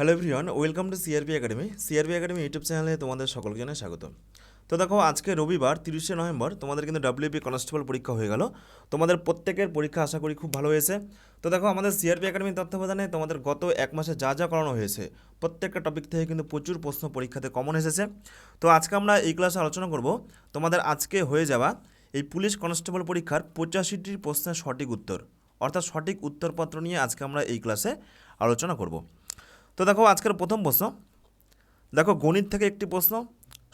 Hello everyone welcome to CRP academy CRP academy YouTube চ্যানেলে তোমাদের সকলকে জানাই স্বাগত। তো দেখো, আজকে রবিবার, তিরিশে নভেম্বর, তোমাদের কিন্তু ডাব্লিউপি কনস্টেবল পরীক্ষা হয়ে গেল। তোমাদের প্রত্যেকের পরীক্ষা আশা করি খুব ভালো হয়েছে। তো দেখো, আমাদের সিআরপি একাডেমির তত্ত্বাবধানে তোমাদের গত এক মাসে যা যা করানো হয়েছে, প্রত্যেকটা টপিক থেকে কিন্তু প্রচুর প্রশ্ন পরীক্ষাতে কমন এসেছে। তো আজকে আমরা এই ক্লাসে আলোচনা করব, তোমাদের আজকে হয়ে যাওয়া এই পুলিশ কনস্টেবল পরীক্ষার পঁচাশিটির প্রশ্নের সঠিক উত্তর। অর্থাৎ সঠিক উত্তরপত্র নিয়ে আজকে আমরা এই ক্লাসে আলোচনা করব। তো দেখো আজকের প্রথম প্রশ্ন। দেখো গণিত থেকে একটি প্রশ্ন,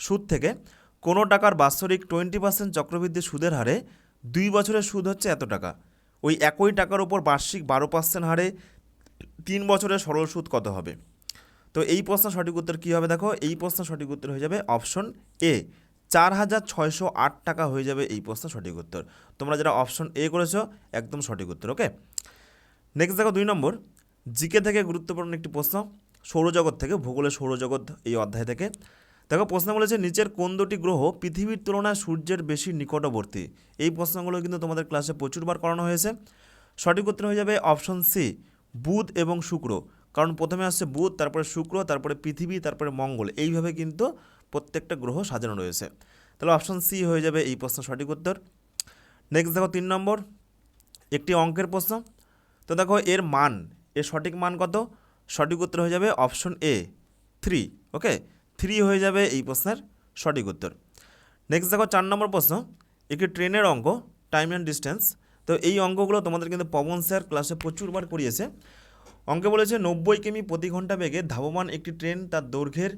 সুদ থেকে। কোনো টাকার বাৎসরিক টোয়েন্টি পার্সেন্ট চক্রবৃদ্ধি সুদের হারে দুই বছরের সুদ হচ্ছে এত টাকা। ওই একই টাকার উপর বার্ষিক বারো পার্সেন্ট হারে তিন বছরের সরল সুদ কত হবে? তো এই প্রশ্ন সঠিক উত্তর কী হবে দেখো? এই প্রশ্ন সঠিক উত্তর হয়ে যাবে অপশন এ। চার হাজার ছয়শো আট টাকা হয়ে যাবে এই প্রশ্ন সঠিক উত্তর। তোমরা যারা অপশন এ করেছ, একদম সঠিক উত্তর ওকে নেক্সট দেখো দুই নম্বর। জিকে থেকে গুরুত্বপূর্ণ একটি প্রশ্ন, সৌরজগৎ থেকে, ভূগোলের সৌরজগৎ এই অধ্যায় থেকে। দেখো, প্রশ্ন বলেছে, নিচের কোন দুটি গ্রহ পৃথিবীর তুলনায় সূর্যের বেশি নিকটবর্তী? এই প্রশ্নগুলো কিন্তু তোমাদের ক্লাসে প্রচুরবার করানো হয়েছে। সঠিক উত্তর হয়ে যাবে অপশন সি বুধ এবং শুক্র। কারণ প্রথমে আসছে বুধ, তারপরে শুক্র, তারপরে পৃথিবী, তারপরে মঙ্গল। এইভাবে কিন্তু প্রত্যেকটা গ্রহ সাজানো রয়েছে। তাহলে অপশন সি হয়ে যাবে এই প্রশ্ন সঠিক উত্তর। নেক্সট দেখো, তিন নম্বর, একটি অঙ্কের প্রশ্ন। তো দেখো, এর মান এর সঠিক মান কত? সঠিক উত্তর হয়ে যাবে option A. Three okay three হয়ে যাবে এই প্রশ্নের সঠিক উত্তর। নেক্সট দেখো চার নম্বর প্রশ্ন। একটি ট্রেনের অঙ্ক টাইম অ্যান্ড ডিস্টেন্স তো এই অঙ্কগুলো তোমাদের কিন্তু পবন স্যার ক্লাসে প্রচুরবার করিয়েছে। অঙ্কে বলেছে, নব্বই কিমি প্রতি ঘণ্টা বেগে ধাবমান একটি ট্রেন তার দৈর্ঘ্যের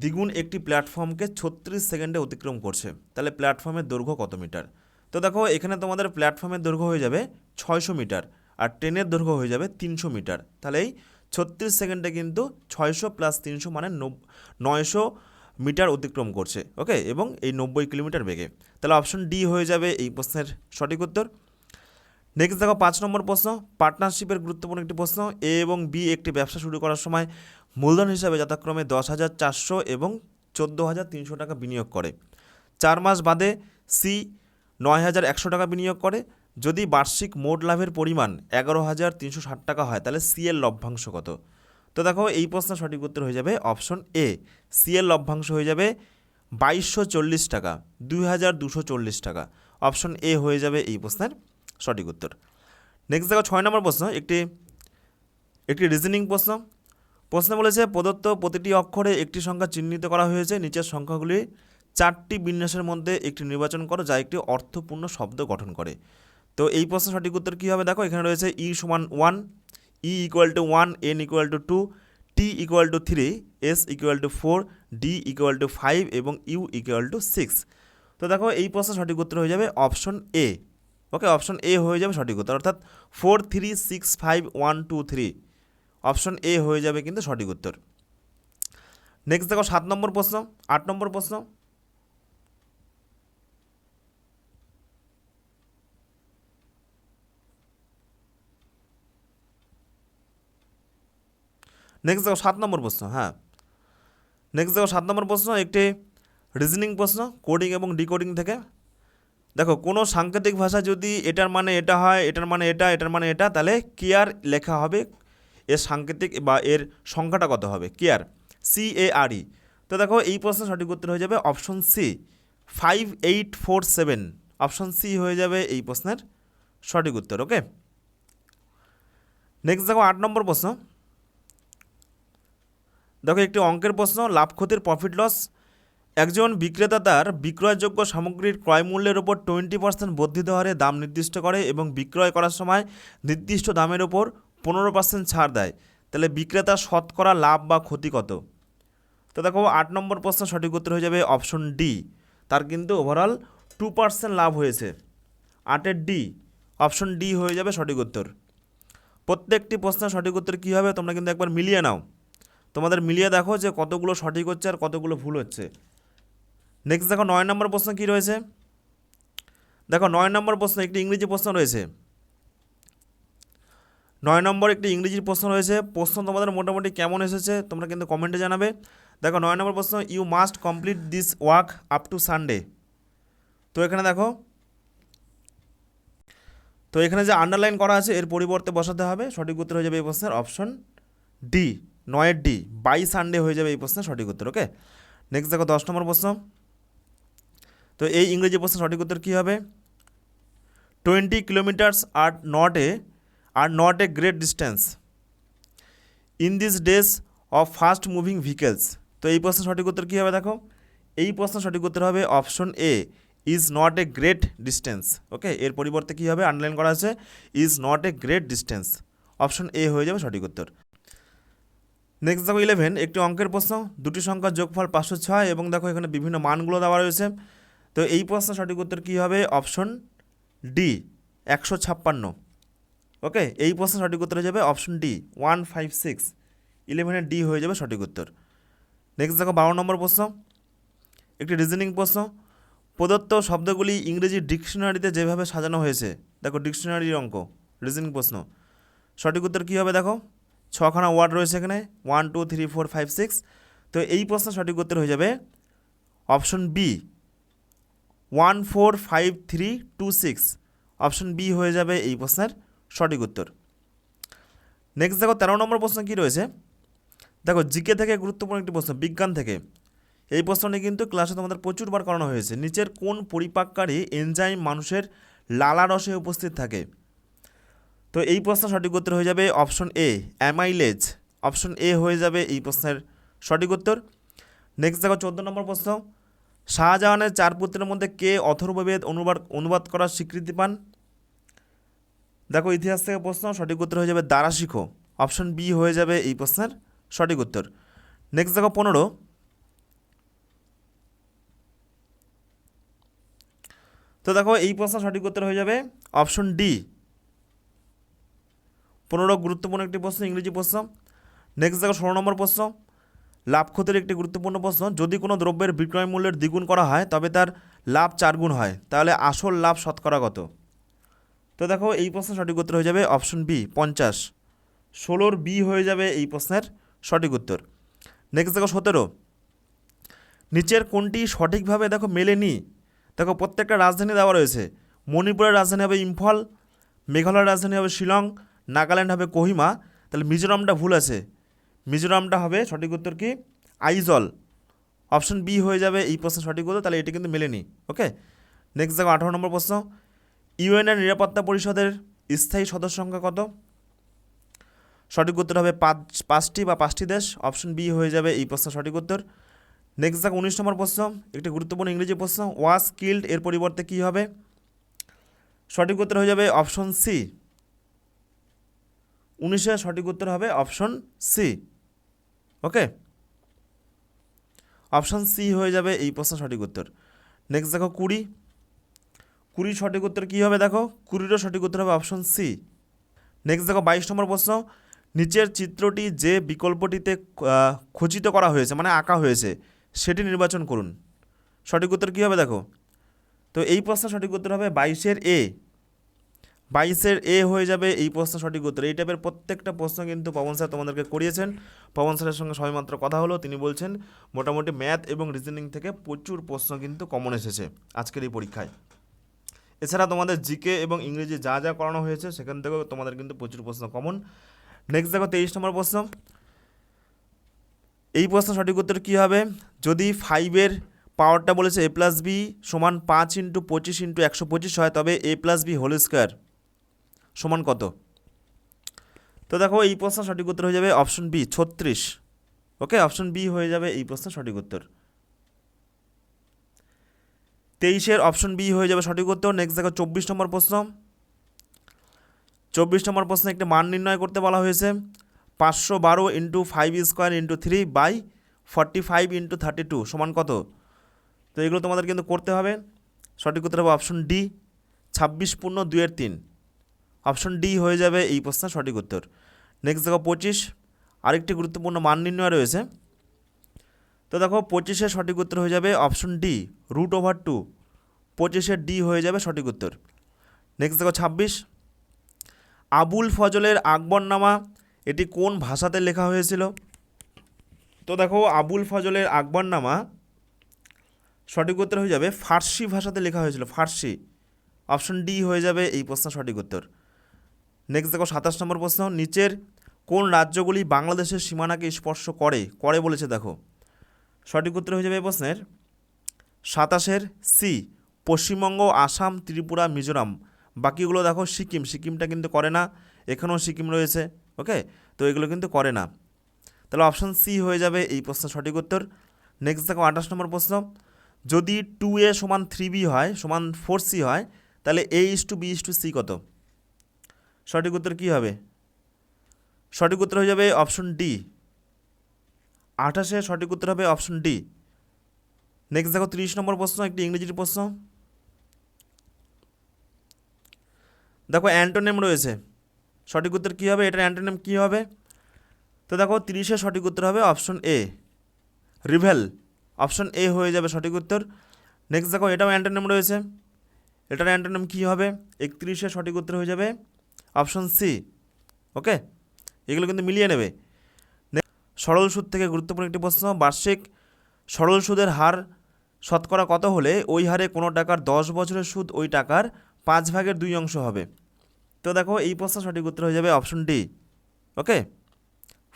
দ্বিগুণ একটি প্ল্যাটফর্মকে ছত্রিশ সেকেন্ডে অতিক্রম করছে। তাহলে প্ল্যাটফর্মের দৈর্ঘ্য কত মিটার? তো দেখো, এখানে তোমাদের প্ল্যাটফর্মের দৈর্ঘ্য হয়ে যাবে ছয়শো মিটার। আর ট্রেনের দৈর্ঘ্য হয়ে যাবে তিনশো মিটার। তাহলে এই ছত্রিশ সেকেন্ডে কিন্তু ছয়শো প্লাস তিনশো মানে নয়শো মিটার অতিক্রম করছে ওকে এবং এই নব্বই কিলোমিটার বেগে। তাহলে অপশন ডি হয়ে যাবে এই প্রশ্নের সঠিক উত্তর। নেক্সট দেখো পাঁচ নম্বর প্রশ্ন পার্টনারশিপের গুরুত্বপূর্ণ একটি প্রশ্ন এ এবং বি একটি ব্যবসা শুরু করার সময় মূলধন হিসাবে যথাক্রমে দশ হাজার চারশো এবং চোদ্দ হাজার তিনশো টাকা বিনিয়োগ করে। চার মাস বাদে সি নয় হাজার একশো টাকা বিনিয়োগ করে যদি বার্ষিক মোট লাভের পরিমাণ এগারো হাজার তিনশো ষাট টাকা হয়, তাহলে সি এর লভ্যাংশ কত? তো দেখো, এই প্রশ্নের সঠিক উত্তর হয়ে যাবে অপশন এ। সি এর লভ্যাংশ হয়ে যাবে বাইশশো চল্লিশ টাকা, দুই হাজার দুশো চল্লিশ টাকা। অপশন এ হয়ে যাবে এই প্রশ্নের সঠিক উত্তর। নেক্সট দেখো, ছয় নম্বর প্রশ্ন, একটি একটি রিজনিং প্রশ্ন। প্রশ্ন বলেছে, প্রদত্ত প্রতিটি অক্ষরে একটি সংখ্যা চিহ্নিত করা হয়েছে, নিচের সংখ্যাগুলি চারটি বিন্যাসের মধ্যে একটি নির্বাচন করো, যা একটি অর্থপূর্ণ শব্দ গঠন করে। তো এই প্রশ্নের সঠিক উত্তর কী হবে? দেখো, এখানে রয়েছে ই সমান one E equal to one N equal to two T equal to three S equal to four D equal to five এবং ইউ ইকুয়াল টু সিক্স তো দেখো, এই প্রশ্নের সঠিক উত্তর হয়ে যাবে option A okay option A হয়ে যাবে সঠিক উত্তর। অর্থাৎ four three six five one two three option A হয়ে যাবে কিন্তু সঠিক উত্তর। নেক্সট দেখো, সাত নম্বর প্রশ্ন, আট নম্বর প্রশ্ন। নেক্সট দেখো সাত নম্বর প্রশ্ন হ্যাঁ। নেক্সট দেখো সাত নম্বর প্রশ্ন, একটি রিজনিং প্রশ্ন কোডিং এবং ডিকোডিং থেকে। দেখো, কোনো সাংকেতিক ভাষা যদি এটার মানে এটা হয়, এটার মানে এটা, এটার মানে এটা, তাহলে কেয়ার লেখা হবে, এর সাংকেতিক বা এর সংখ্যাটা কত হবে? কেয়ার সি এ আর ই তো দেখো, এই প্রশ্নের সঠিক উত্তর হয়ে যাবে option C five eight four seven option C হয়ে যাবে এই প্রশ্নের সঠিক উত্তর ওকে নেক্সট দেখো আট নম্বর প্রশ্ন। দেখো, একটি অঙ্কের প্রশ্ন, লাভ ক্ষতির প্রফিট লস একজন বিক্রেতা তার বিক্রয়যোগ্য সামগ্রীর ক্রয় মূল্যের উপর টোয়েন্টি পার্সেন্ট বর্ধিত হারে দাম নির্দিষ্ট করে এবং বিক্রয় করার সময় নির্দিষ্ট দামের উপর পনেরো পার্সেন্ট ছাড় দেয়। তাহলে বিক্রেতা শতকরা লাভ বা ক্ষতি কত? তো দেখো, আট নম্বর প্রশ্ন সঠিক উত্তর হয়ে যাবে অপশন ডি তার কিন্তু ওভারঅল টু পার্সেন্ট লাভ হয়েছে। আটের ডি অপশন ডি হয়ে যাবে সঠিক উত্তর। প্রত্যেকটি প্রশ্নের সঠিক উত্তর কী হবে? তোমরা কিন্তু একবার মিলিয়ে নাও। তোমাদের মিলিয়ে দেখো যে কতগুলো সঠিক হচ্ছে আর কতগুলো ভুল হচ্ছে। নেক্সট দেখো নয় নম্বর প্রশ্ন কী রয়েছে? দেখো নয় নম্বর প্রশ্ন, একটি ইংরেজি প্রশ্ন রয়েছে। নয় নম্বর একটি ইংরেজি প্রশ্ন রয়েছে। প্রশ্ন তোমাদের মোটামুটি কেমন এসেছে তোমরা কিন্তু কমেন্টে জানাবে। দেখো নয় নম্বর প্রশ্ন you must complete this work up to Sunday তো এখানে দেখো, তো এখানে যে আন্ডারলাইন করা আছে, এর পরিবর্তে বসাতে হবে। সঠিক উত্তর হয়ে যাবে এই প্রশ্নের অপশন ডি নয়ের ডি বাই সানডে হয়ে যাবে এই প্রশ্নের সঠিক উত্তর ওকে নেক্সট দেখো, দশ নম্বর প্রশ্ন। তো এই ইংরেজি প্রশ্নের সঠিক উত্তর কী হবে? Twenty kilometres are not a, are not a great distance. In this days of fast moving vehicles. তো এই প্রশ্নের সঠিক উত্তর কী হবে দেখো? এই প্রশ্নের সঠিক উত্তর হবে option A, is not a great distance okay এর পরিবর্তে কী হবে? আন্ডারলাইন করা আছে is not a great distance. Option A হয়ে যাবে সঠিক উত্তর। নেক্সট দেখো ইলেভেন একটি অঙ্কের প্রশ্ন, দুটি সংখ্যার যোগফল পাঁচশো ছয় এবং দেখো এখানে বিভিন্ন মানগুলো দেওয়া রয়েছে। তো এই প্রশ্নের সঠিক উত্তর কী হবে? অপশন ডি একশো ছাপ্পান্ন। ওকে এই প্রশ্নের সঠিক উত্তর হয়ে যাবে option D one five six ইলেভেনের ডি হয়ে যাবে সঠিক উত্তর। নেক্সট দেখো বারো নম্বর প্রশ্ন। একটি রিজনিং প্রশ্ন। প্রদত্ত শব্দগুলি ইংরেজি ডিকশনারিতে যেভাবে সাজানো হয়েছে, দেখো ডিকশনারির অঙ্ক রিজনিং প্রশ্ন। সঠিক উত্তর কী হবে দেখো? ছখানা ওয়ার্ড রয়েছে এখানে। One two three four five six তো এই প্রশ্নের সঠিক উত্তর হয়ে যাবে option B one four five three two six option B হয়ে যাবে এই প্রশ্নের সঠিক উত্তর। নেক্সট দেখো, তেরো নম্বর প্রশ্ন কী রয়েছে? দেখো, জিকে থেকে গুরুত্বপূর্ণ একটি প্রশ্ন, বিজ্ঞান থেকে। এই প্রশ্নটি কিন্তু ক্লাসে তোমাদের প্রচুরবার করানো হয়েছে। নিচের কোন পরিপাককারী এনজাইম মানুষের লালা রসে উপস্থিত থাকে? তো এই প্রশ্নের সঠিক উত্তর হয়ে যাবে option A amylase option A হয়ে যাবে এই প্রশ্নের সঠিক উত্তর। নেক্সট দেখো চোদ্দ নম্বর প্রশ্ন। শাহজাহানের চার পুত্রের মধ্যে কে অথর্ববেদ অনুবাদ অনুবাদ করার স্বীকৃতি পান? দেখো ইতিহাস থেকে প্রশ্ন, সঠিক উত্তর হয়ে যাবে দ্বারা শিখো অপশন বি হয়ে যাবে এই প্রশ্নের সঠিক উত্তর। নেক্সট দেখো পনেরো। তো দেখো এই প্রশ্ন সঠিক উত্তর হয়ে যাবে অপশন ডি। পনেরো গুরুত্বপূর্ণ একটি প্রশ্ন, ইংরেজি প্রশ্ন। নেক্সট দেখো, ষোলো নম্বর প্রশ্ন। লাভ ক্ষতির একটি গুরুত্বপূর্ণ প্রশ্ন। যদি কোনো দ্রব্যের বিক্রয় মূল্যের দ্বিগুণ করা হয়, তবে তার লাভ চার গুণ হয়। তাহলে আসল লাভ শতকরা কত? তো দেখো, এই প্রশ্নের সঠিক উত্তর হয়ে যাবে অপশন বি, পঞ্চাশ। ষোলোর বি হয়ে যাবে এই প্রশ্নের সঠিক উত্তর। নেক্সট দেখো, সতেরো। নিচের কোনটি সঠিকভাবে দেখো মেলেনি? দেখো, প্রত্যেকটা রাজধানী দেওয়া রয়েছে। মণিপুরের রাজধানী হবে ইম্ফল, মেঘালয়ের রাজধানী হবে শিলং নাগাল্যান্ড হবে কোহিমা, তাহলে মিজোরামটা ভুল আছে। মিজোরামটা হবে সঠিক উত্তর কি? আইজল। অপশন বি হয়ে যাবে এই প্রশ্ন সঠিক উত্তর, তাহলে এটি কিন্তু মেলেনি, ওকে? নেক্সট দেখো আঠারো নম্বর প্রশ্ন। ইউএনের নিরাপত্তা পরিষদের স্থায়ী সদস্য সংখ্যা কত? সঠিক উত্তর হবে পাঁচ, পাঁচটি বা পাঁচটি দেশ। অপশন বি হয়ে যাবে এই প্রশ্ন সঠিক উত্তর। নেক্সট দেখো উনিশ নম্বর প্রশ্ন, একটি গুরুত্বপূর্ণ ইংরেজি প্রশ্ন ওয়াজ কিল্ড এর পরিবর্তে কী হবে? সঠিক উত্তর হয়ে যাবে অপশন সি। উনিশের সঠিক উত্তর হবে option C. Okay? Option C হয়ে যাবে এই প্রশ্নের সঠিক উত্তর। নেক্সট দেখো কুড়ি। কুড়ির সঠিক উত্তর কী হবে দেখো? কুড়িরও সঠিক উত্তর হবে অপশন সি। নেক্সট দেখো বাইশ নম্বর প্রশ্ন। নিচের চিত্রটি যে বিকল্পটিতে খচিত করা হয়েছে মানে আঁকা হয়েছে, সেটি নির্বাচন করুন। সঠিক উত্তর কী হবে দেখো? তো এই প্রশ্নের সঠিক উত্তর হবে বাইশের এ। বাইশের এ হয়ে যাবে এই প্রশ্ন সঠিক উত্তর। এই টাইপের প্রত্যেকটা প্রশ্ন কিন্তু পবন স্যার তোমাদেরকে করিয়েছেন। পবন স্যারের সঙ্গে সবেমাত্র কথা হলো, তিনি বলছেন, মোটামুটি ম্যাথ এবং রিজনিং থেকে প্রচুর প্রশ্ন কিন্তু কমন এসেছে আজকের এই পরীক্ষায়। এছাড়া তোমাদের জিকে এবং ইংরেজি যা যা করানো হয়েছে, সেখান থেকেও তোমাদের কিন্তু প্রচুর প্রশ্ন কমন নেক্সট দেখো তেইশ নম্বর প্রশ্ন। এই প্রশ্ন সঠিক উত্তর কী হবে? যদি ফাইভের পাওয়ারটা বলেছে এ প্লাস বি সমান পাঁচ ইন্টু পঁচিশ ইন্টু একশো পঁচিশ হয়, তবে A plus B whole square সমান কত? তো দেখো, এই প্রশ্ন সঠিক উত্তর হয়ে যাবে অপশন বি, ছত্রিশ। ওকে, অপশন বি হয়ে যাবে এই প্রশ্নের সঠিক উত্তর। তেইশের অপশন বি হয়ে যাবে সঠিক উত্তর। নেক্সট দেখো, চব্বিশ নম্বর প্রশ্ন। চব্বিশ নম্বর প্রশ্নে একটি মান নির্ণয় করতে বলা হয়েছে। পাঁচশো বারো into five square into three by forty five into thirty two, সমান কত? তো এগুলো তোমাদের কিন্তু করতে হবে। সঠিক উত্তর হবে অপশন ডি, ছাব্বিশ পূর্ণ দুইয়ের তিন। অপশন ডি হয়ে যাবে এই প্রশ্নের সঠিক উত্তর। নেক্সট দেখো পঁচিশ। আরেকটি গুরুত্বপূর্ণ মান নির্ণয় রয়েছে। তো দেখো পঁচিশের সঠিক উত্তর হয়ে যাবে option D, root over two. পঁচিশের ডি হয়ে যাবে সঠিক উত্তর। নেক্সট দেখো ছাব্বিশ। আবুল ফজলের আকবরনামা, এটি কোন ভাষাতে লেখা হয়েছিল? তো দেখো আবুল ফজলের আকবরনামা, সঠিক উত্তর হয়ে যাবে ফার্সি ভাষাতে লেখা হয়েছিল, ফার্সি। অপশন ডি হয়ে যাবে এই প্রশ্ন সঠিক উত্তর। নেক্সট দেখো সাতাশ নম্বর প্রশ্ন, নিচের কোন রাজ্যগুলি বাংলাদেশের সীমানাকে স্পর্শ করে? করে বলেছে দেখো। সঠিক উত্তর হয়ে যাবে এই প্রশ্নের। সাতাশের সি, পশ্চিমবঙ্গ, আসাম, ত্রিপুরা, মিজোরাম। বাকিগুলো দেখো সিকিম। সিকিমটা কিন্তু করে না। এখানেও সিকিম রয়েছে। ওকে? তো এগুলো কিন্তু করে না। তাহলে অপশান সি হয়ে যাবে এই প্রশ্নের সঠিক উত্তর। নেক্সট দেখো আঠাশ নম্বর প্রশ্ন, যদি টু এ সমান থ্রি বি হয়, সমান ফোর সি হয়, তাহলে A is to B is to C কত? সঠিক উত্তর কী হবে? সঠিক উত্তর হয়ে যাবে অপশন ডি। আঠাশে সঠিক উত্তর হবে অপশন ডি। নেক্সট দেখো, তিরিশ নম্বর প্রশ্ন, একটি ইংরেজির প্রশ্ন। দেখো, অ্যান্টোনেম রয়েছে। সঠিক উত্তর কী হবে? এটার অ্যান্টোনেম কী হবে? তো দেখো, তিরিশে সঠিক উত্তর হবে option A. Reveal, option A হয়ে যাবে সঠিক উত্তর। নেক্সট দেখো, এটাও অ্যান্টোনেম রয়েছে। এটার অ্যান্টোনেম কী হবে? একত্রিশে সঠিক উত্তর হয়ে যাবে অপশন সি, ওকে? এগুলো কিন্তু মিলিয়ে নেবে। সরল সুদ থেকে গুরুত্বপূর্ণ একটি প্রশ্ন, বার্ষিক সরল সুদের হার শতকরা কত হলে ওই হারে কোনো টাকার দশ বছরের সুদ ওই টাকার পাঁচ ভাগের দুই অংশ হবে? তো দেখো, এই প্রশ্ন সঠিক উত্তর হয়ে যাবে option D, okay?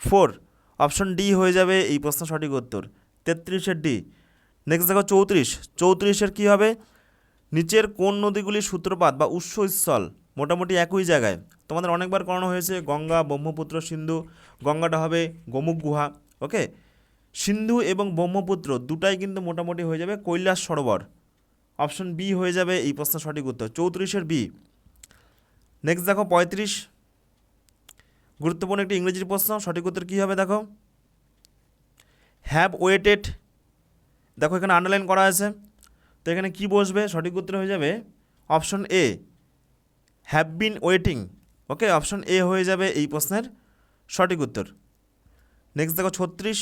Four, option D হয়ে যাবে এই প্রশ্ন সঠিক উত্তর। তেত্রিশের ডি, নেক্সট দেখো চৌত্রিশ। চৌত্রিশের কী হবে? নিচের কোন নদীগুলির সূত্রপাত বা উৎসস্থল মোটামুটি একই জায়গায়। তোমাদের অনেকবার করানো হয়েছে গঙ্গা, ব্রহ্মপুত্র, সিন্ধু। গঙ্গাটা হবে গোমুখ গুহা, ওকে? সিন্ধু এবং ব্রহ্মপুত্র দুটাই কিন্তু মোটামুটি হয়ে যাবে কৈলাস সরোবর। অপশন বি হয়ে যাবে এই প্রশ্নের সঠিক উত্তর, চৌত্রিশের বি। নেক্সট দেখো পঁয়ত্রিশ। গুরুত্বপূর্ণ একটি ইংরেজির প্রশ্ন, সঠিক উত্তর কী হবে দেখো? হ্যাভ ওয়েটেড দেখো এখানে আন্ডারলাইন করা আছে। তো এখানে কি বসবে? সঠিক উত্তর হয়ে যাবে option A. Have been waiting okay option A হয়ে যাবে এই প্রশ্নের সঠিক উত্তর। নেক্সট দেখো ছত্রিশ।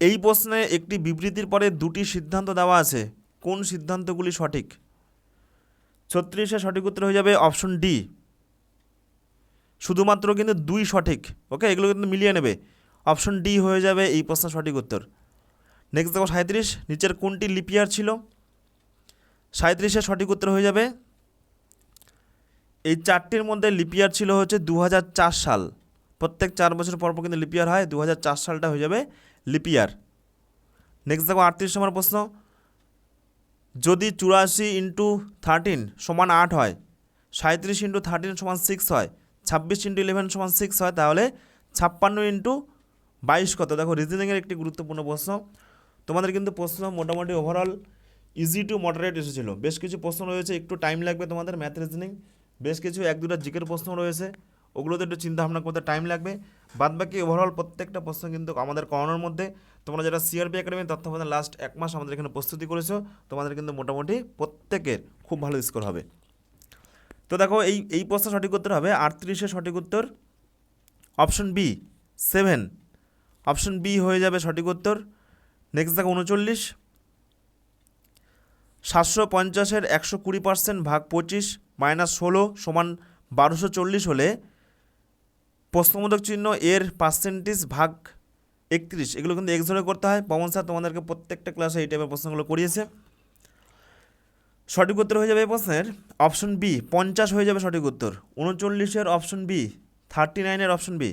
এই প্রশ্নে একটি বিবৃতির পরে দুটি সিদ্ধান্ত দেওয়া আছে। কোন সিদ্ধান্তগুলি সঠিক? ছত্রিশে সঠিক উত্তর হয়ে যাবে অপশন ডি শুধুমাত্র কিন্তু দুই সঠিক। ওকে এগুলো কিন্তু মিলিয়ে নেবে। অপশন ডি হয়ে যাবে এই প্রশ্নের সঠিক উত্তর। নেক্সট দেখো সাঁত্রিশ নিচের কোনটি লিপিয়ার ছিল? সাঁত্রিশের সঠিক উত্তর হয়ে যাবে। এই চারটির মধ্যে লিপিয়ার ছিল হচ্ছে দু হাজার চার সাল। প্রত্যেক চার বছর পর পর কিন্তু লিপিয়ার হয় দু হাজার চার সালটা হয়ে যাবে লিপিয়ার নেক্সট দেখো আটত্রিশ নম্বর প্রশ্ন। যদি চুরাশি ইন্টু থার্টিন সমান আট হয় সাঁত্রিশ ইন্টু থার্টিন সমান সিক্স হয়, ছাব্বিশ ইন্টু ইলেভেন সমান সিক্স হয়, তাহলে ছাপ্পান্ন ইন্টু বাইশ কত? দেখো রিজনিংয়ের একটি গুরুত্বপূর্ণ প্রশ্ন। তোমাদের কিন্তু প্রশ্ন মোটামুটি ওভারঅল ইজি টু মডারেট এসেছিল বেশ কিছু প্রশ্ন রয়েছে, একটু টাইম লাগবে তোমাদের ম্যাথ রিজনিং বেশ কিছু এক দুটা জিকের প্রশ্ন রয়েছে, ওগুলোতে একটু চিন্তা ভাবনা করতে টাইম লাগবে। বাদ বাকি ওভারঅল প্রত্যেকটা প্রশ্ন কিন্তু আমাদের করানোর মধ্যে। তোমরা যারা সিআরপি একাডেমি তত্ত্বাবধানে লাস্ট এক মাস আমাদের এখানে প্রস্তুতি করেছ, তোমাদের কিন্তু মোটামুটি প্রত্যেকের খুব ভালো স্কোর হবে। তো দেখো, এই এই প্রশ্ন সঠিক উত্তর হবে আটত্রিশের সঠিক উত্তর। Option B seven option B হয়ে যাবে সঠিক উত্তর। নেক্সট দেখো, উনচল্লিশ। সাতশো পঞ্চাশের একশো কুড়ি পার্সেন্ট ভাগ পঁচিশ মাইনাস ষোলো সমান বারোশো চল্লিশ হলে প্রশ্নবোধক চিহ্ন এর পার্সেন্টেজ ভাগ একত্রিশ। এগুলো কিন্তু এক্স ধরে করতে হয়। পবন স্যার তোমাদেরকে প্রত্যেকটা ক্লাসে এই টাইপের প্রশ্নগুলো করিয়েছে। সঠিক উত্তর হয়ে যাবে এই প্রশ্নের। অপশন বি পঞ্চাশ হয়ে যাবে সঠিক উত্তর। উনচল্লিশের অপশন বি থার্টি নাইনের অপশন বি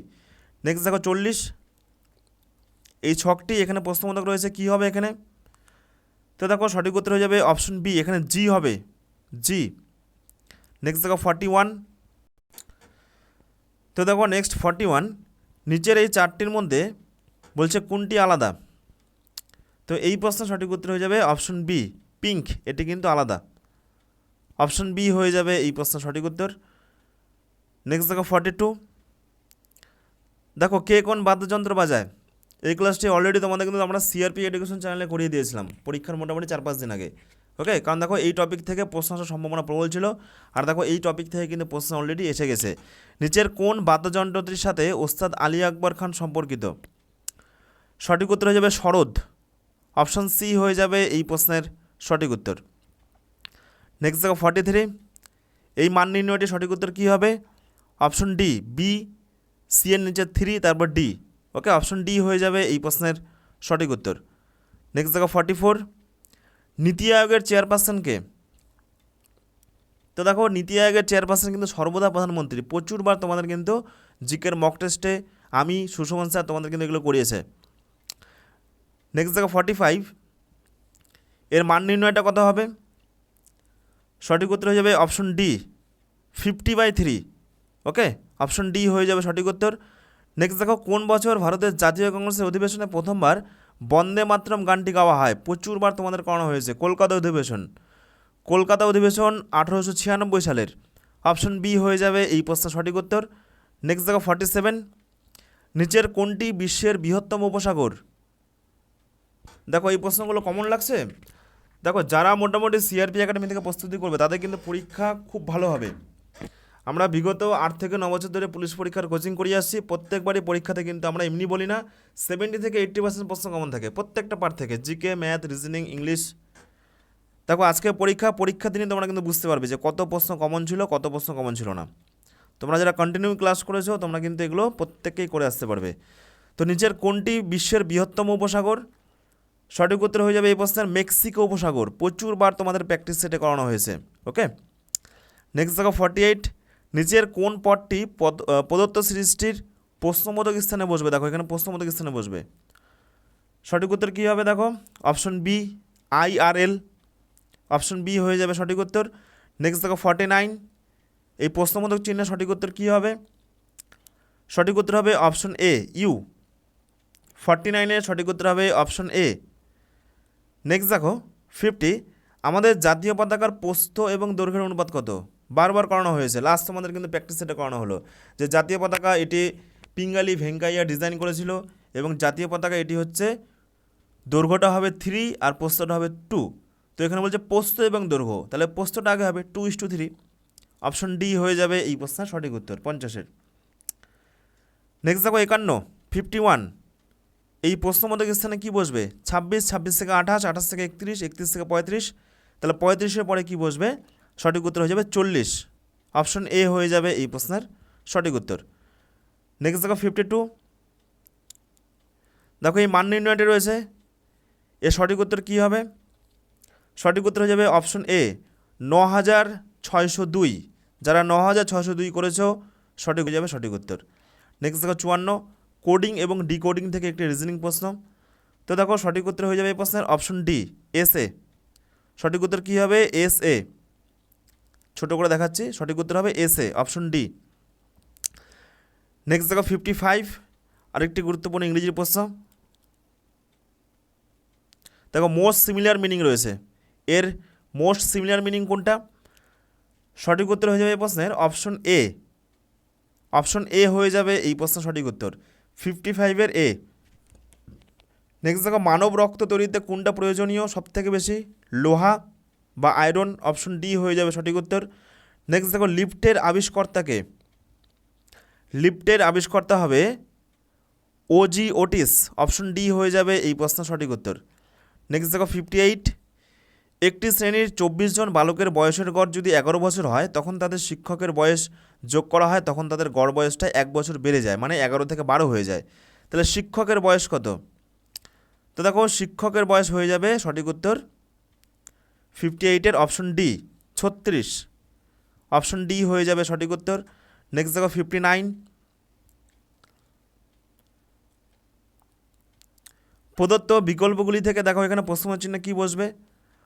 নেক্সট দেখো চল্লিশ। এই ছকটি এখানে প্রশ্নবোধক রয়েছে। কী হবে এখানে? তো দেখো সঠিক উত্তর হয়ে যাবে অপশন বি, এখানে জি হবে। জি নেক্সট দেখো ফর্টি ওয়ান তো দেখো নেক্সট ফর্টি ওয়ান নিচের এই চারটির মধ্যে বলছে কোনটি আলাদা? তো এই প্রশ্ন সঠিক উত্তর হয়ে যাবে অপশন বি পিঙ্ক এটি কিন্তু আলাদা। অপশন বি হয়ে যাবে এই প্রশ্ন সঠিক উত্তর। নেক্সট দেখো ফর্টি টু দেখো কে কোন বাদ্যযন্ত্র বাজায়? এই ক্লাসটি অলরেডি তোমাদের কিন্তু আমরা সিআরপি এডুকেশন চ্যানেলে করিয়ে দিয়েছিলাম। পরীক্ষার মোটামুটি চার পাঁচ দিন আগে। ওকে কারণ দেখো, এই টপিক থেকে প্রশ্ন আসার সম্ভাবনা প্রবল ছিল। আর দেখো, এই টপিক থেকে কিন্তু প্রশ্ন অলরেডি এসে গেছে। নিচের কোন বাদ্যযন্ত্রটির সাথে ওস্তাদ আলী আকবর খান সম্পর্কিত? সঠিক উত্তর হয়ে যাবে শরদ অপশান সি হয়ে যাবে এই প্রশ্নের সঠিক উত্তর। নেক্সট দেখো ফর্টি থ্রি এই মান নির্ণয়টি সঠিক উত্তর কী হবে? অপশন ডি বি সি এর নিচে থ্রি তারপর ডি ওকে অপশন ডি হয়ে যাবে এই প্রশ্নের সঠিক উত্তর। নেক্সট দেখো ফর্টি ফোর নীতি আয়োগের চেয়ারপারসনকে তো দেখো, নীতি আয়োগের চেয়ারপারসন কিন্তু সর্বদা প্রধানমন্ত্রী। প্রচুরবার তোমাদের কিন্তু জিকের মক টেস্টে আমি সুশোভন স্যার তোমাদের কিন্তু এগুলো করিয়েছে। নেক্সট দেখো ফর্টি ফাইভ এর মান নির্ণয়টা কত হবে? সঠিক উত্তর হয়ে যাবে option D fifty by three okay option D হয়ে যাবে সঠিক উত্তর। নেক্সট দেখো, কোন বছর ভারতের জাতীয় কংগ্রেসের অধিবেশনে প্রথমবার বন্দে মাতরম গানটি গাওয়া হয়? প্রচুরবার তোমাদের করানো হয়েছে। কলকাতা অধিবেশন। কলকাতা অধিবেশন আঠেরোশো ছিয়ানব্বই সালের। অপশন বি হয়ে যাবে এই প্রশ্নের সঠিক উত্তর। নেক্সট দেখো ফর্টি সেভেন নিচের কোনটি বিশ্বের বৃহত্তম উপসাগর? দেখো, এই প্রশ্নগুলো কমন লাগছে? দেখো, যারা মোটামুটি সিআরপি একাডেমি থেকে প্রস্তুতি করবে, তাদের কিন্তু পরীক্ষা খুব ভালো হবে। আমরা বিগত আট থেকে ন বছর ধরে পুলিশ পরীক্ষার কোচিং করিয়ে আসছি। প্রত্যেকবারই পরীক্ষাতে কিন্তু আমরা এমনি বলি না সেভেন্টি থেকে এইট্টি পার্সেন্ট প্রশ্ন কমন থাকে, প্রত্যেকটা পার্ট থেকে জিকে ম্যাথ রিজনিং ইংলিশ দেখো, আজকে পরীক্ষা পরীক্ষার দিনে তোমরা কিন্তু বুঝতে পারবে যে কত প্রশ্ন কমন ছিল, কত প্রশ্ন কমন ছিল না। তোমরা যারা কন্টিনিউ ক্লাস করেছ, তোমরা কিন্তু এগুলো প্রত্যেককেই করে আসতে পারবে। তো নিচের কোনটি বিশ্বের বৃহত্তম উপসাগর? সঠিক উত্তর হয়ে যাবে এই প্রশ্নের মেক্সিকো উপসাগর। প্রচুরবার তোমাদের প্র্যাকটিস সেটে করানো হয়েছে ওকে নেক্সট দেখো ফর্টি এইট নিচের কোন পদটি পদ প্রদত্ত সৃষ্টির প্রশ্নবোধক স্থানে বসবে? দেখো, এখানে প্রশ্নবোধক স্থানে বসবে। সঠিক উত্তর কী হবে দেখো? Option B, I R L. Option B হয়ে যাবে সঠিক উত্তর। নেক্সট দেখো, ফর্টি নাইন। এই প্রশ্নবোধক চিহ্নের সঠিক উত্তর কী হবে? সঠিক উত্তর হবে অপশন এ, ইউ। ফর্টি নাইনের সঠিক উত্তর হবে অপশন এ। নেক্সট দেখো, ফিফটি। আমাদের জাতীয় পতাকার পোস্ত এবং দৈর্ঘ্যের অনুপাত কত? বারবার করানো হয়েছে। লাস্ট আমাদের কিন্তু প্র্যাকটিস সেটা করানো হলো। যে জাতীয় পতাকা, এটি পিঙ্গালি ভেঙ্কাইয়া ডিজাইন করেছিল এবং জাতীয় পতাকা, এটি হচ্ছে দৈর্ঘ্যটা হবে থ্রি আর পোস্তটা হবে টু তো এখানে বলছে পোস্ত এবং দৈর্ঘ্য। তাহলে পোস্তটা আগে হবে two is to three option D হয়ে যাবে এই প্রশ্নের সঠিক উত্তর, পঞ্চাশের। নেক্সট দেখো একান্ন ফিফটি ওয়ান এই প্রশ্নবোধক স্থানে কী বসবে? ছাব্বিশ ছাব্বিশ থেকে আঠাশ আঠাশ থেকে একত্রিশ একত্রিশ থেকে পঁয়ত্রিশ। তাহলে পঁয়ত্রিশের পরে কি বসবে? সঠিক উত্তর হয়ে যাবে চল্লিশ। অপশন এ হয়ে যাবে এই প্রশ্নের সঠিক উত্তর। নেক্সট দেখো ফিফটি টু দেখো এই মান নির্ণয়টি রয়েছে। এর সঠিক উত্তর কী হবে? সঠিক উত্তর হয়ে যাবে অপশন এ ন হাজার ছয়শো দুই। যারা ন হাজার ছয়শো দুই করেছ, সঠিক হয়ে যাবে সঠিক উত্তর। নেক্সট দেখো চুয়ান্ন। কোডিং এবং ডিকোডিং থেকে একটি রিজনিং প্রশ্ন। তো দেখো সঠিক উত্তর হয়ে যাবে এই প্রশ্নের। Option D, S A. সঠিক উত্তর কী হবে? S A. ছোটো করে দেখাচ্ছি, সঠিক উত্তর হবে S A option D. Next দেখো ফিফটি ফাইভ আরেকটি গুরুত্বপূর্ণ ইংরেজির প্রশ্ন। দেখো মোস্ট সিমিলার মিনিং রয়েছে। এর মোস্ট সিমিলার মিনিং কোনটা? সঠিক উত্তর হয়ে যাবে এই প্রশ্নের অপশন এ। অপশন এ হয়ে যাবে এই প্রশ্নের সঠিক উত্তর। ফিফটি ফাইভের এ। নেক্সট দেখো, মানব রক্ত তৈরিতে কোনটা প্রয়োজনীয়? সবথেকে বেশি, লোহা বা আয়রন অপশন ডি হয়ে যাবে সঠিক উত্তর। নেক্সট দেখো, লিফটের আবিষ্কর্তাকে। লিফটের আবিষ্কর্তা হবে ওজি ওটিস অপশন ডি হয়ে যাবে এই প্রশ্ন সঠিক উত্তর। নেক্সট দেখো ফিফটি এইট একটি শ্রেণির চব্বিশ জন বালকের বয়সের গড় যদি এগারো বছর হয়, তখন তাদের শিক্ষকের বয়স যোগ করা হয়, তখন তাদের গড় বয়সটা এক বছর বেড়ে যায় মানে এগারো থেকে বারো হয়ে যায়। তাহলে শিক্ষকের বয়স কত? তো দেখো, শিক্ষকের বয়স হয়ে যাবে সঠিক উত্তর ফিফটি এইটের অপশন ডি ছত্রিশ। অপশন ডি হয়ে যাবে সঠিক উত্তর। নেক্সট দেখো ফিফটি নাইন প্রদত্ত বিকল্পগুলি থেকে দেখো এখানে প্রশ্ন চিহ্ন কী বসবে?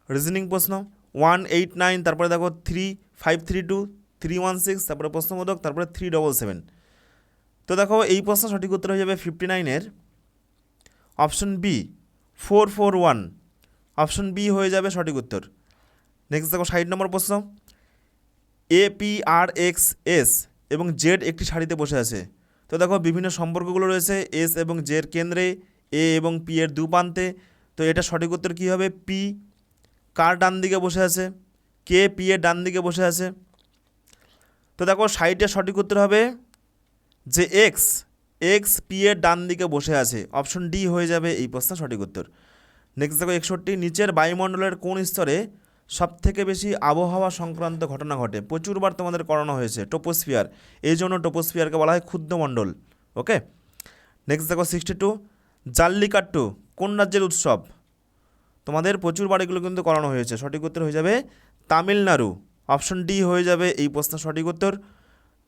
রিজনিং প্রশ্ন। ওয়ান এইট নাইন তারপরে দেখো three five three two three one six তারপরে প্রশ্নবোধক, তারপরে থ্রি ডবল সেভেন তো দেখো এই প্রশ্ন সঠিক উত্তর হয়ে যাবে ফিফটি নাইনের option B four four one option B হয়ে যাবে সঠিক উত্তর। নেক্সট দেখো ষাট নম্বর প্রশ্ন। A P R X S এবং জেড একটি সারিতে বসে আছে। তো দেখো বিভিন্ন সম্পর্কগুলো রয়েছে এস এবং জের কেন্দ্রে এ এবং পি এর দু প্রান্তে তো এটা সঠিক উত্তর কী হবে? পি কার ডান দিকে বসে আছে? কে পি এর ডান দিকে বসে আছে। তো দেখো সাইডের সঠিক উত্তর হবে যে এক্স এক্স পি এর ডান দিকে বসে আছে। অপশন ডি হয়ে যাবে এই প্রশ্নের সঠিক উত্তর। নেক্সট দেখো একষট্টি, নিচের বায়ুমণ্ডলের কোন স্তরে সবথেকে বেশি আবহাওয়া সংক্রান্ত ঘটনা ঘটে। প্রচুরবার তোমাদের করানো হয়েছে টোপোস্ফিয়ার এই জন্য টোপোস্ফিয়ারকে বলা হয় ক্ষুদ্রমণ্ডল ওকে? নেক্সট দেখো সিক্সটি টু জাল্লিকাট্টু কোন রাজ্যের উৎসব? তোমাদের প্রচুরবার এগুলো কিন্তু করানো হয়েছে। সঠিক উত্তর হয়ে যাবে তামিলনাড়ু। অপশন ডি হয়ে যাবে এই প্রশ্ন সঠিক উত্তর।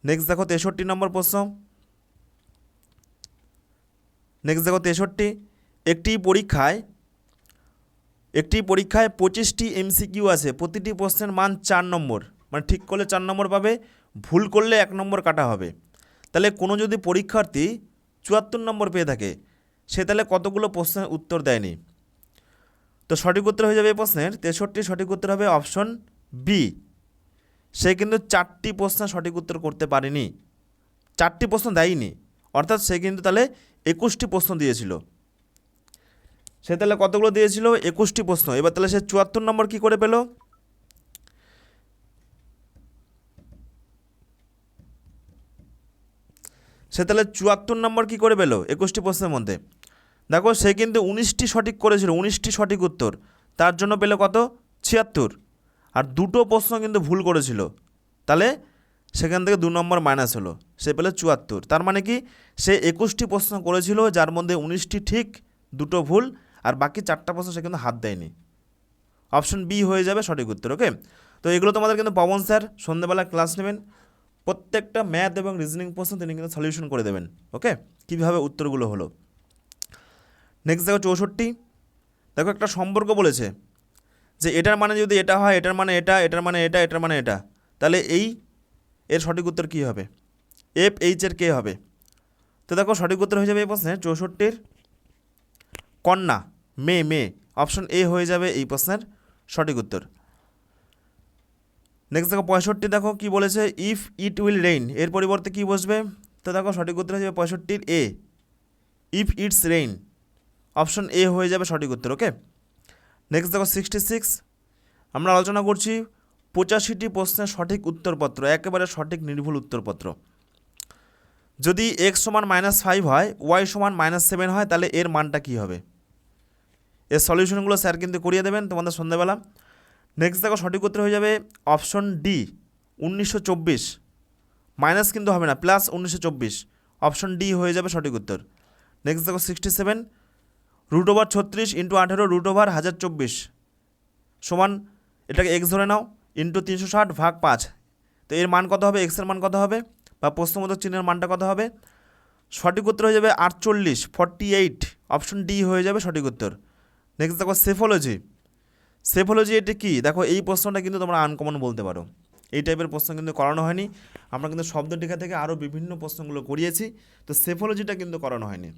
নেক্সট দেখো তেষট্টি নম্বর প্রশ্ন। নেক্সট দেখো তেষট্টি। একটি পরীক্ষায় একটি পরীক্ষায় পঁচিশটি এমসিকিউ আছে, প্রতিটি প্রশ্নের মান চার নম্বর। মানে ঠিক করলে চার নম্বর পাবে, ভুল করলে এক নম্বর কাটা হবে। তাহলে কোনো যদি পরীক্ষার্থী চুয়াত্তর নম্বর পেয়ে থাকে, সে তাহলে কতগুলো প্রশ্নের উত্তর দেয়নি? তো সঠিক উত্তর হয়ে যাবে এই প্রশ্নের, তেষট্টি সঠিক উত্তর হবে অপশন বি। সে কিন্তু চারটি প্রশ্নের সঠিক উত্তর করতে পারেনি, চারটি প্রশ্ন দেয়নি। অর্থাৎ সে কিন্তু তাহলে একুশটি প্রশ্ন দিয়েছিল। সে তাহলে কতগুলো দিয়েছিল? একুশটি প্রশ্ন। এবার তাহলে সে চুয়াত্তর নম্বর কি করে পেল? সে তাহলে চুয়াত্তর নম্বর কি করে পেল? একুশটি প্রশ্নের মধ্যে। দেখো, সে কিন্তু উনিশটি সঠিক করেছিল, উনিশটি সঠিক উত্তর। তার জন্য পেল কত? ছিয়াত্তর। আর দুটো প্রশ্ন কিন্তু ভুল করেছিল। তাহলে সেখান থেকে দু নম্বর মাইনাস হলো। সে পেলে চুয়াত্তর। তার মানে কি? সে একুশটি প্রশ্ন করেছিল, যার মধ্যে উনিশটি ঠিক, দুটো ভুল। আর বাকি চারটা প্রশ্ন সে কিন্তু হাত দেয়নি। অপশন বি হয়ে যাবে সঠিক উত্তর, ওকে? তো এগুলো তোমাদের কিন্তু পবন স্যার সন্ধ্যেবেলা ক্লাস নেবেন। প্রত্যেকটা ম্যাথ এবং রিজনিং প্রশ্ন তিনি কিন্তু সলিউশন করে দেবেন, ওকে? কীভাবে উত্তরগুলো হলো। নেক্সট দেখো চৌষট্টি। দেখো একটা সম্পর্ক বলেছে যে এটার মানে যদি এটা হয়, এটার মানে এটা, এটার মানে এটা, এটার মানে এটা। তাহলে এই, এর সঠিক উত্তর কী হবে? এফ এইচ এর কে হবে। তো দেখো সঠিক উত্তর হয়ে যাবে এই প্রশ্নের চৌষট্টির। কন্যা। মে মে। অপশন এ হয়ে যাবে এই প্রশ্নের সঠিক উত্তর। নেক্সট দেখো, পঁয়ষট্টি দেখো কি বলেছে ইফ ইট উইল রেইন এর পরিবর্তে কি বসবে? তো দেখো, সঠিক উত্তর হয়ে যাবে পঁয়ষট্টির A if it's rain option A হয়ে যাবে সঠিক উত্তর ওকে নেক্সট দেখো সিক্সটি সিক্স আমরা আলোচনা করছি পঁচাশিটি প্রশ্নের সঠিক উত্তরপত্র, একেবারে সঠিক নির্ভুল উত্তরপত্র। যদি এক্স সমান মাইনাস ফাইভ হয় ওয়াই সমান মাইনাস সেভেন হয়, তাহলে এর মানটা কী হবে? এর সলিউশনগুলো স্যার কিন্তু করিয়ে দেবেন তোমাদের সন্ধ্যাবেলা। নেক্সট দেখো সঠিক উত্তর হয়ে যাবে অপশন ডি উনিশশো চব্বিশ। মাইনাস কিন্তু হবে না প্লাস উনিশশো চব্বিশ। অপশন ডি হয়ে যাবে সঠিক উত্তর। নেক্সট দেখো সিক্সটি সেভেন রুট ওভার ছত্রিশ ইন্টু আঠেরো রুট ওভার হাজার চব্বিশ। সমান, এটাকে এক্স ধরে নাও ইন্টু তিনশো ষাট ভাগ পাঁচ। তো এর মান কত হবে? এক্সের মান কত হবে? বা প্রশ্নবোধক চিহ্নের মানটা কত হবে? সঠিক উত্তর হয়ে যাবে আটচল্লিশ ফর্টি এইট অপশন ডি হয়ে যাবে সঠিক উত্তর। নেক্সট দেখো সেফোলজি। সেফোলজি এটা কি? দেখো এই প্রশ্নটা কিন্তু তোমরা আনকমন বলতে পারো। এই টাইপের প্রশ্ন কিন্তু করানো হয়নি। আমরা কিন্তু শব্দ টিকা থেকে আরও বিভিন্ন প্রশ্নগুলো করিয়েছি। তো সেফোলজিটা কিন্তু করানো হয়নি।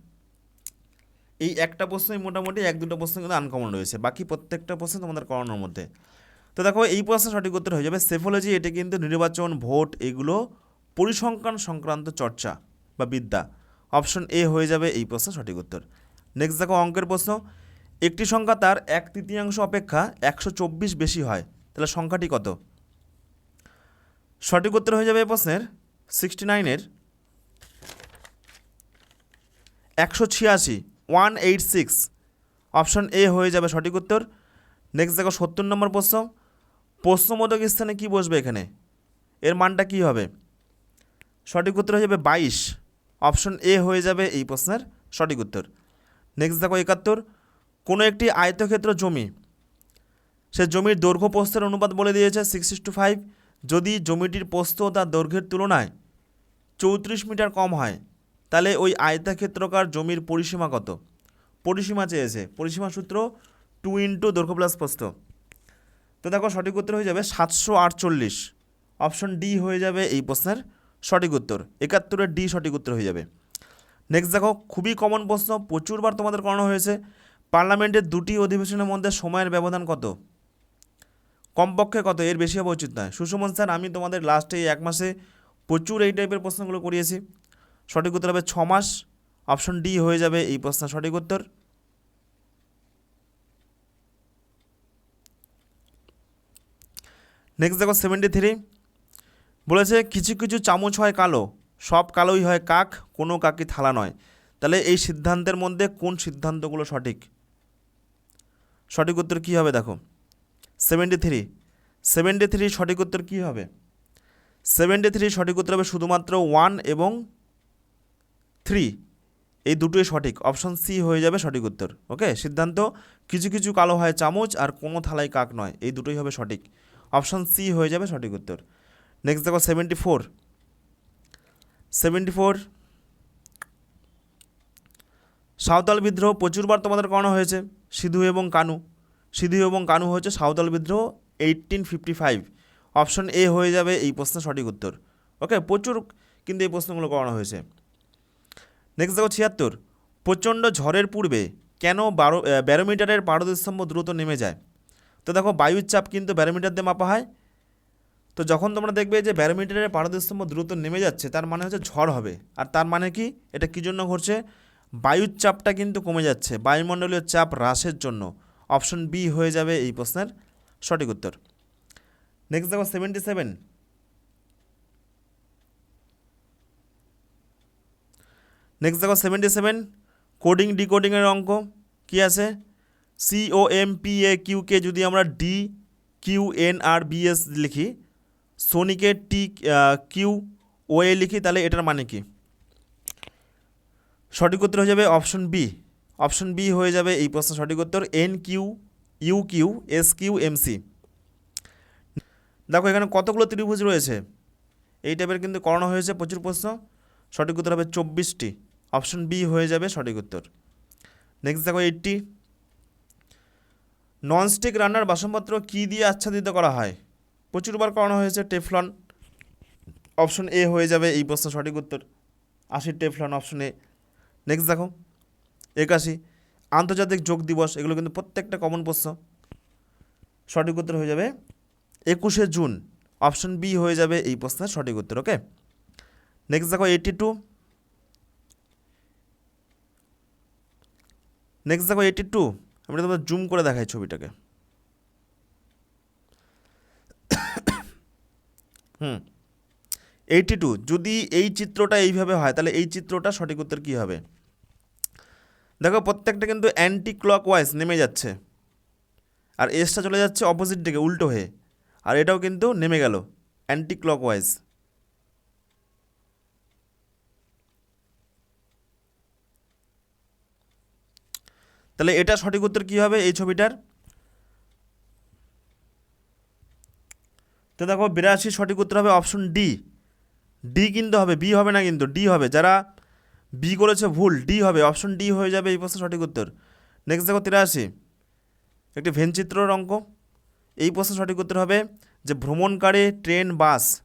এই একটা প্রশ্নই মোটামুটি এক দুটো প্রশ্ন কিন্তু আনকমন রয়েছে। বাকি প্রত্যেকটা প্রশ্ন তোমাদের করানোর মধ্যে। তো দেখো এই প্রশ্নের সঠিক উত্তর হয়ে যাবে। সেফোলজি এটি কিন্তু নির্বাচন, ভোট এগুলো পরিসংখ্যান সংক্রান্ত চর্চা বা বিদ্যা। অপশন এ হয়ে যাবে এই প্রশ্নের সঠিক উত্তর। নেক্সট দেখো অঙ্কের প্রশ্ন। একটি সংখ্যা তার এক তৃতীয়াংশ অপেক্ষা একশো চব্বিশ বেশি হয়। তাহলে সংখ্যাটি কত? সঠিক উত্তর হয়ে যাবে এই প্রশ্নের সিক্সটি নাইনের একশো ছিয়াশি one eight six option A হয়ে যাবে সঠিক উত্তর। নেক্সট দেখো সত্তর নম্বর প্রশ্ন। প্রশ্নবোধক স্থানে কি বসবে এখানে? এর মানটা কি হবে? সঠিক উত্তর হয়ে যাবে বাইশ। অপশন এ হয়ে যাবে এই প্রশ্নের সঠিক উত্তর। নেক্সট দেখো একাত্তর। কোনো একটি আয়তক্ষেত্র জমি, সে জমির দৈর্ঘ্য প্রস্থের অনুপাত বলে দিয়েছে সিক্স টু ফাইভ যদি জমিটির প্রস্থ তার দৈর্ঘ্যের তুলনায় চৌত্রিশ মিটার কম হয়, তাহলে ওই আয়তক্ষেত্রকার জমির পরিসীমা কত? পরিসীমা চেয়েছে, পরিসীমা সূত্র টু ইন্টু দৈর্ঘ্য প্লাস প্রস্থ। তো দেখো সঠিক উত্তর হয়ে যাবে সাতশো আটচল্লিশ। অপশন ডি হয়ে যাবে এই প্রশ্নের সঠিক উত্তর, একাত্তরের ডি সঠিক উত্তর হয়ে যাবে। নেক্সট দেখো, খুবই কমন প্রশ্ন, প্রচুরবার তোমাদের করানো হয়েছে। পার্লামেন্টের দুটি অধিবেশনের মধ্যে সময়ের ব্যবধান কত? কমপক্ষে কত? এর বেশি হওয়া উচিত নয়। সুষমন স্যার, আমি তোমাদের লাস্টে এক মাসে প্রচুর এই টাইপের প্রশ্নগুলো করিয়েছি। সঠিক উত্তর হবে ছ মাস। অপশন ডি হয়ে যাবে এই প্রশ্নের সঠিক উত্তর? নেক্সট দেখো সেভেন্টি থ্রি বলেছে, কিছু কিছু চামচ হয় কালো। সব কালোই হয় কাক, কোনো কাকি থালা নয়। তাহলে এই সিদ্ধান্তের মধ্যে কোন সিদ্ধান্তগুলো সঠিক? সঠিক উত্তর কী হবে দেখো? সেভেন্টি থ্রি সেভেন্টি থ্রি সঠিক উত্তর কী হবে? সেভেন্টি থ্রি সঠিক উত্তর হবে শুধুমাত্র ওয়ান এবং থ্রি এই দুটোই সঠিক। অপশন সি হয়ে যাবে সঠিক উত্তর। ওকে সিদ্ধান্ত, কিছু কিছু কালো হয় চামচ আর কোনো থালায় কাক নয়। এই দুটোই হবে সঠিক। অপশান সি হয়ে যাবে সঠিক উত্তর। নেক্সট দেখো seventy four seventy four Santhal বিদ্রোহ প্রচুরবার তোমাদের করানো হয়েছে। সিধু এবং কানু। সিধু এবং কানু হচ্ছে সাঁওতাল বিদ্রোহ eighteen fifty five option A হয়ে যাবে এই প্রশ্নের সঠিক উত্তর। ওকে প্রচুর কিন্তু এই প্রশ্নগুলো করানো হয়েছে। নেক্সট দেখো ছিয়াত্তর। প্রচণ্ড ঝড়ের পূর্বে কেন বারো ব্যারোমিটারের পারদস্তম্ভ দ্রুত নেমে যায়? তো দেখো বায়ুর চাপ কিন্তু ব্যারোমিটার দিয়ে মাপা হয়। তো যখন তোমরা দেখবে যে ব্যারোমিটারের পারদস্তম্ভ দ্রুত নেমে যাচ্ছে, তার মানে হচ্ছে ঝড় হবে। আর তার মানে কি? এটা কী জন্য ঘটছে? বায়ুর চাপটা কিন্তু কমে যাচ্ছে। বায়ুমণ্ডলীয় চাপ হ্রাসের জন্য। অপশন বি হয়ে যাবে এই প্রশ্নের সঠিক উত্তর। নেক্সট দেখো সেভেন্টি সেভেন নেক্সট দেখো সেভেন্টি সেভেন কোডিং ডিকোডিংয়ের অঙ্ক কী আছে? C O M P A কিউকে যদি আমরা D Q N R B S লিখি সোনিকে টি কিউ ও এ লিখি, তাহলে এটার মানে কি? সঠিক উত্তর হয়ে যাবে অপশন বি। অপশন বি হয়ে যাবে এই প্রশ্ন সঠিক উত্তর N Q, U Q, S Q, M C. দেখো, এখানে কতগুলো ত্রিভুজ রয়েছে? এই টাইপের কিন্তু করানো হয়েছে, প্রচুর প্রশ্ন। সঠিক উত্তর হবে চব্বিশটি। অপশন বি হয়ে যাবে সঠিক উত্তর। নেক্সট দেখো এইটটি। ননস্টিক রান্নার বাসনপত্র কী দিয়ে আচ্ছাদিত করা হয়? প্রচুরবার করানো হয়েছে, টেফলন। অপশন এ হয়ে যাবে এই প্রশ্ন সঠিক উত্তর। আশির টেফলন, অপশন এ। নেক্সট দেখো, একাশি, আন্তর্জাতিক যোগ দিবস, এগুলো কিন্তু প্রত্যেকটা কমন প্রশ্ন। সঠিক উত্তর হয়ে যাবে একুশে জুন অপশন বি হয়ে যাবে এই প্রশ্নের সঠিক উত্তর ওকে নেক্সট দেখো এইটি টু নেক্সট দেখো এইটি টু আমি তোমাদের জুম করে দেখাই ছবিটাকে। হুম এইটি টু যদি এই চিত্রটা এইভাবে হয়, তাহলে এই চিত্রটা সঠিক উত্তর কী হবে? দেখো, প্রত্যেকটা কিন্তু অ্যান্টি ক্লক ওয়াইজ নেমে যাচ্ছে। আর এসটা চলে যাচ্ছে অপোজিট দিকে, উল্টো হয়ে। আর এটাও কিন্তু নেমে গেল অ্যান্টি ক্লক ওয়াইজ তাহলে এটা সঠিক উত্তর কী হবে এই ছবিটার? তো দেখো বিরাশি সঠিক উত্তর হবে অপশন ডি ডি কিন্তু হবে বি হবে না কিন্তু ডি হবে। যারা বি করেছে ভুল, ডি হবে, অপশন ডি হয়ে যাবে এই প্রশ্নের সঠিক উত্তর। নেক্সট দেখো, তিরাশি। একটি ভেনচিত্রর অঙ্ক। এই প্রশ্নের সঠিক উত্তর হবে যে ভ্রমণকারী ট্রেন, বাস।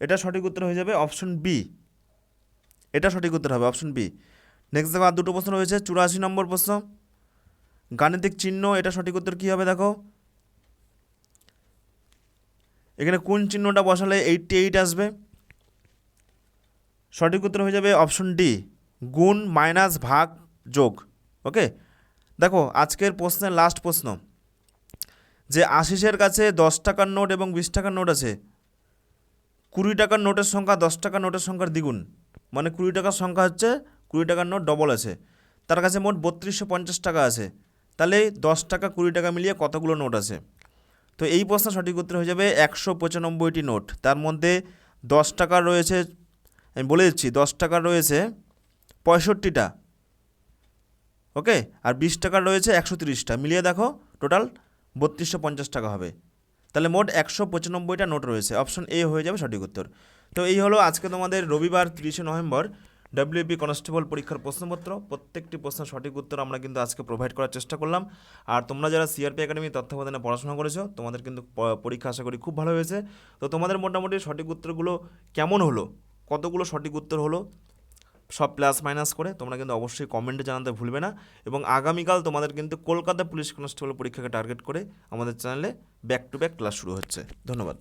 এটা সঠিক উত্তর হয়ে যাবে অপশন বি। এটা সঠিক উত্তর হবে অপশন বি। নেক্সট দেখো, আর দুটো প্রশ্ন রয়েছে, চুরাশি নম্বর প্রশ্ন। গাণিতিক চিহ্ন, এটা সঠিক উত্তর কী হবে দেখো? এখানে কোন চিহ্নটা বসালে এইটটি এইট আসবে? সঠিক উত্তর হয়ে যাবে অপশন ডি, গুণ মাইনাস ভাগ যোগ। ওকে? দেখো, আজকের প্রশ্নের লাস্ট প্রশ্ন। যে আশিসের কাছে দশ টাকার নোট এবং বিশ টাকার নোট আছে, কুড়ি টাকার নোটের সংখ্যা দশ টাকার নোটের সংখ্যার দ্বিগুণ। মানে কুড়ি টাকার সংখ্যা হচ্ছে কুড়ি টাকার নোট ডবল আছে। তার কাছে মোট বত্রিশশো পঞ্চাশ টাকা আছে। তাহলে দশ টাকা কুড়ি টাকা মিলিয়ে কতগুলো নোট আছে? তো এই প্রশ্নের সঠিক উত্তর হয়ে যাবে একশো পঁচানব্বইটি নোট। তার মধ্যে দশ টাকার রয়েছে আমি বলে দিচ্ছি, দশ টাকা রয়েছে পঁয়ষট্টিটা, ওকে? আর বিশ টাকার রয়েছে একশো তিরিশটা। মিলিয়ে দেখো, টোটাল বত্রিশশো পঞ্চাশ টাকা হবে। তাহলে মোট একশো পঁচানব্বইটা নোট রয়েছে। অপশন এ হয়ে যাবে সঠিক উত্তর। তো এই হলো আজকে তোমাদের রবিবার তিরিশে নভেম্বর। ডাব্লিউপি কনস্টেবল পরীক্ষার প্রশ্নপত্র। প্রত্যেকটি প্রশ্নের সঠিক উত্তর আমরা কিন্তু আজকে প্রোভাইড করার চেষ্টা করলাম। আর তোমরা যারা সিআরপি একাডেমি তত্ত্বাবধানে পড়াশোনা করেছ, তোমাদের কিন্তু পরীক্ষা আশা করি খুব ভালো হয়েছে। তো তোমাদের মোটামুটি সঠিক উত্তরগুলো কেমন হলো? কতগুলো সঠিক উত্তর হলো সব প্লাস মাইনাস করে তোমরা কিন্তু অবশ্যই কমেন্টে জানাতে ভুলবে না। এবং আগামীকাল তোমাদের কিন্তু কলকাতা পুলিশ কনস্টেবল পরীক্ষাকে টার্গেট করে আমাদের চ্যানেলে ব্যাক টু ব্যাক ক্লাস শুরু হচ্ছে। ধন্যবাদ।